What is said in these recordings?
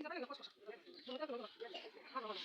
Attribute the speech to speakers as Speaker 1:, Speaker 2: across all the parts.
Speaker 1: 你咋那个好吃？怎么咋这么多？他说好吃。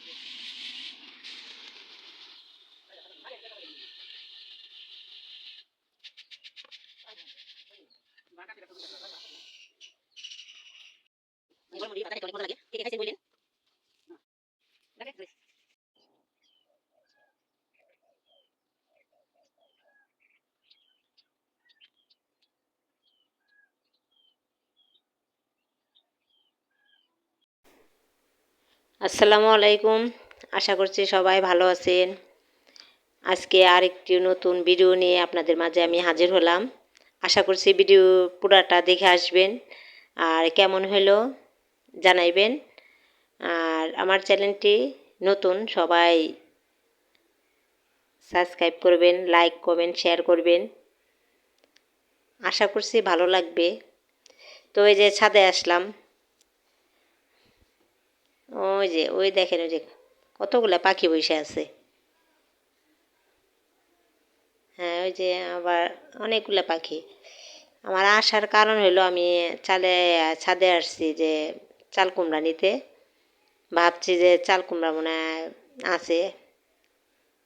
Speaker 1: আসসালামু আলাইকুম। আশা করছি সবাই ভালো আছেন। আজকে আরেকটি নতুন ভিডিও নিয়ে আপনাদের মাঝে আমি হাজির হলাম। আশা করছি ভিডিও পুরাটা দেখে আসবেন। আর কেমন হলো জানাইবেন। আর আমার চ্যানেলটি নতুন সবাই সাবস্ক্রাইব করবেন, লাইক, কমেন্ট, শেয়ার করবেন। আশা করছি ভালো লাগবে। তো এই যে ছাদে আসলাম। ওই যে, ওই দেখেন, ওই যে কতগুলা পাখি বসে আছে। হ্যাঁ ওই যে আবার অনেকগুলো পাখি। আমার আসার কারণ হলো আমি চালে, ছাদে আসছি যে চাল কুমড়া নিতে। ভাবছি যে চাল কুমড়া মনে আছে।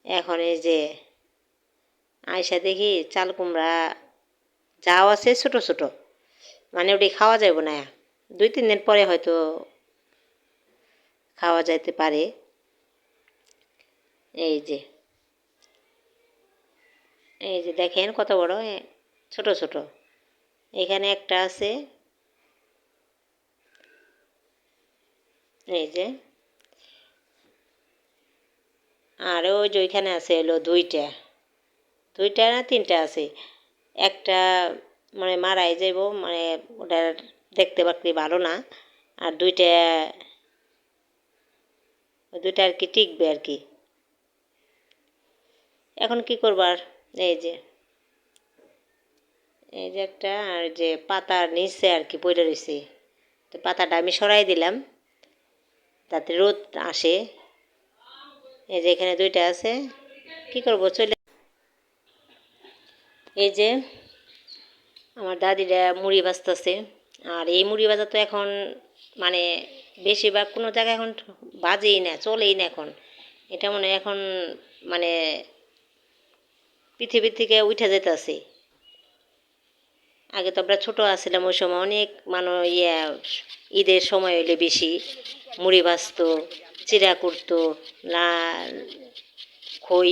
Speaker 1: এখন এই যে আয়সা দেখি চাল কুমড়া যাও আছে ছোট ছোট। মানে ওটি খাওয়া যাবে না। দুই, তিন দিন পরে হয়তো খাওয়া যাইতে পারে। এই যে। এই যে দেখেন কত বড় ছোট ছোট। এখানে একটা আছে। এই যে। আর ওই যে ওইখানে আছে হলো দুইটা। দুইটা না তিনটা আছে। একটা মানে মারাই যাইব মানে ওটা দেখতে পাকলি ভালো না। আর দুইটা দুইটা আর কি টিকবে আর কি। এখন কি করবার এই যে এই যে একটা আর যে পাতার নিচে আর কি পড়ে রয়েছে। তো পাতাটা আমি সরাই দিলাম তাতে রোদ আসে। এই যে এখানে দুইটা আছে, কি করব? চলে এই যে আমার দাদিরা মুড়ি ভাজতেছে আর এই মুড়ি ভাজা তো এখন মানে বেশিরভাগ কোনো জায়গায় এখন বাজেই না, চলেই না এখন। এটা মনে এখন মানে পৃথিবীর থেকে উঠে যেতেছে। আগে তো আমরা ছোটো আসছিলাম ওই সময় অনেক মানে ইয়ে ঈদের সময় হইলে বেশি মুড়ি ভাজতো চিরা করতো না খই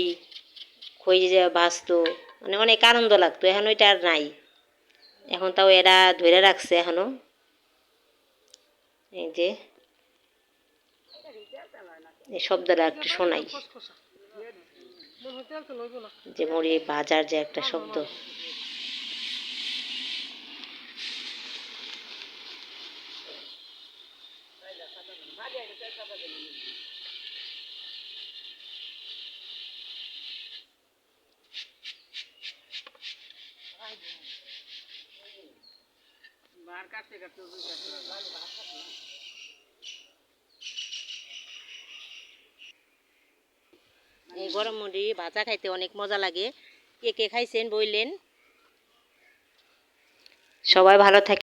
Speaker 1: খই যে ভাজতো মানে অনেক আনন্দ লাগতো, এখন ওইটা আর নাই। এখন তাও এরা ধরে রাখছে এখনও। এই যে এই শব্দটা একটু শোনাই। যে মরি বাজার যে একটা শব্দ। এই গরম মুড়ি, ভাজা খাইতে অনেক মজা লাগে। কে কে খাইছেন বইলেন সবাই ভালো থাকে